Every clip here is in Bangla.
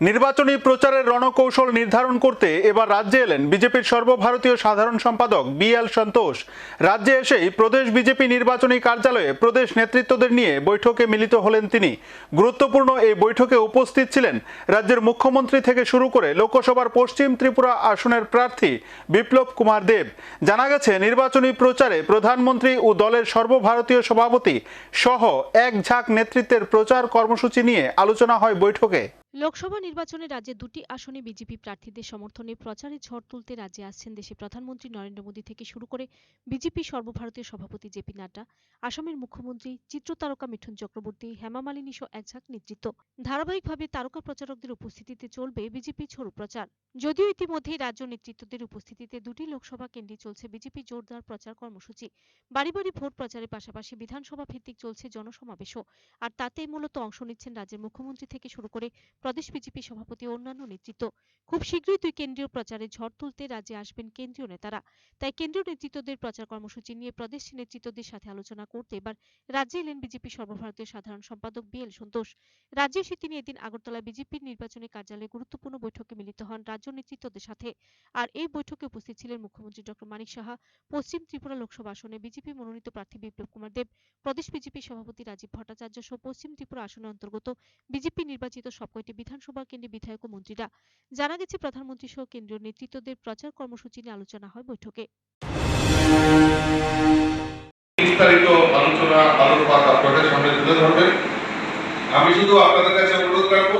নির্বাচনী প্রচারের রণকৌশল নির্ধারণ করতে এবার রাজ্যে এলেন বিজেপির সর্বভারতীয় সাধারণ সম্পাদক বি এল সন্তোষ। রাজ্যে এসেই প্রদেশ বিজেপি নির্বাচনী কার্যালয়ে প্রদেশ নেতৃত্বদের নিয়ে বৈঠকে মিলিত হলেন তিনি। গুরুত্বপূর্ণ এই বৈঠকে উপস্থিত ছিলেন রাজ্যের মুখ্যমন্ত্রী থেকে শুরু করে লোকসভার পশ্চিম ত্রিপুরা আসনের প্রার্থী বিপ্লব কুমার দেব। জানা গেছে, নির্বাচনী প্রচারে প্রধানমন্ত্রী ও দলের সর্বভারতীয় সভাপতি সহ এক ঝাঁক নেতৃত্বের প্রচার কর্মসূচি নিয়ে আলোচনা হয় বৈঠকে। লোকসভা নির্বাচনে রাজ্যে দুটি আসনে বিজেপি প্রার্থীদের সমর্থনে প্রচারে ঝড় তুলতে রাজ্যে আসছেন দেশের প্রধানমন্ত্রী নরেন্দ্র মোদী থেকে শুরু করে বিজেপি সর্বভারতীয় সভাপতি জেপি নাড্ডা, আসামের মুখ্যমন্ত্রী চিত্রতারকা মিঠুন চক্রবর্তী, হেমা মালিনী সহ একঝাঁক নেতৃত্ব। ধারাবাহিকভাবে তারকা প্রচারকদের উপস্থিতিতে চলবে বিজেপি ছোড়ো প্রচার। যদিও ইতিমধ্যেই রাজ্য নেতৃত্বদের উপস্থিতিতে দুটি লোকসভা কেন্দ্রে চলছে বিজেপি জোরদার প্রচার কর্মসূচি। বাড়ি বাড়ি ভোট প্রচারের পাশাপাশি বিধানসভা ভিত্তিক চলছে জনসমাবেশও। আর তাতে মূলত অংশ নিচ্ছেন রাজ্যের মুখ্যমন্ত্রী থেকে শুরু করে প্রদেশ বিজেপি সভাপতি ও অন্যান্য নেতৃত্ব। খুব শীঘ্রই দুই কেন্দ্রীয় প্রচারে ঝড় তুলতে রাজ্যে আসবেন কেন্দ্রীয় নেতারা। তাই কেন্দ্রীয় নেতৃত্বদের প্রচার কর্মসূচি নিয়ে প্রদেশ নেতৃত্বদের সাথে আলোচনা করতে এবার রাজ্যে এলেন বিজেপি সর্বভারতীয় সাধারণ সম্পাদক বি এল সন্তোষ। রাজ্যে এসে তিনি এদিন আগরতলা বিজেপির নির্বাচনী কার্যালয়ে গুরুত্বপূর্ণ বৈঠকে মিলিত হন রাজ্য নেতৃত্বদের সাথে। আর এই বৈঠকে উপস্থিত ছিলেন মুখ্যমন্ত্রী ডক্টর মানিক সাহা, পশ্চিম ত্রিপুরা লোকসভা আসনে বিজেপি মনোনীত প্রার্থী বিপ্লব কুমার দেব, প্রদেশ বিজেপি সভাপতি রাজীব ভট্টাচার্য সহ পশ্চিম ত্রিপুরা আসনের অন্তর্গত বিজেপি নির্বাচিত সবকয়টি বিধানসভা কেন্দ্রে বিধায়ক ও মন্ত্রীরা জানা গেছে প্রধানমন্ত্রী সহ কেন্দ্রীয় নেতৃত্বদের প্রচার কর্মসূচি নিয়ে আলোচনা হয় বৈঠকে। বিস্তারিত আলোচনা, আলোকপাত আপনাদের সামনে তুলে ধরবেন আমি শুধু আপনাদের কাছে অনুরোধ রাখব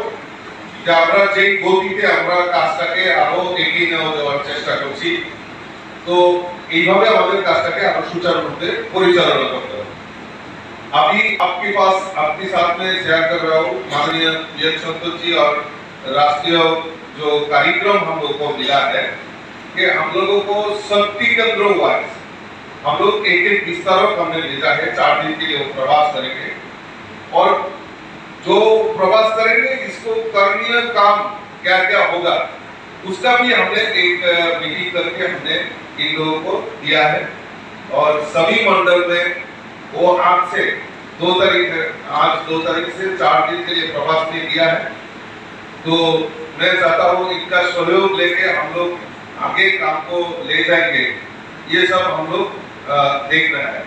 যে আমরা যেই গতিতে আমরা কাজটাকে আরও এগিয়ে নেওয়া দেওয়ার চেষ্টা করছি, তো এইভাবে আমাদের কাজটাকে আরও সুচারুরূপে পরিচালনা করতে হবে। अभी आपके पास आपके साथ में शेयर कर रहा हूँ, माननीय पी संतोष जी और राष्ट्रीय जो कार्यक्रम हम लोग को मिला है कि हम लोगों को शक्ति केंद्रों वाइज हम लोग एक एक विस्तारक हमने भेजा है, चार दिन के लिए प्रवास करेंगे। और जो प्रवास करेंगे, इसको करणीय काम क्या क्या होगा, उसका भी हमने एक मीटिंग करके हमने इन लोगों को दिया है। और सभी मंडल में वो आज से दो तारीख, आज दो तारीख से चार दिन के लिए प्रवास ने गया है। तो मैं चाहता हूँ इनका सहयोग लेके हम लोग आगे काम को ले जाएँगे। ये सब हम लोग देख रहे हैं।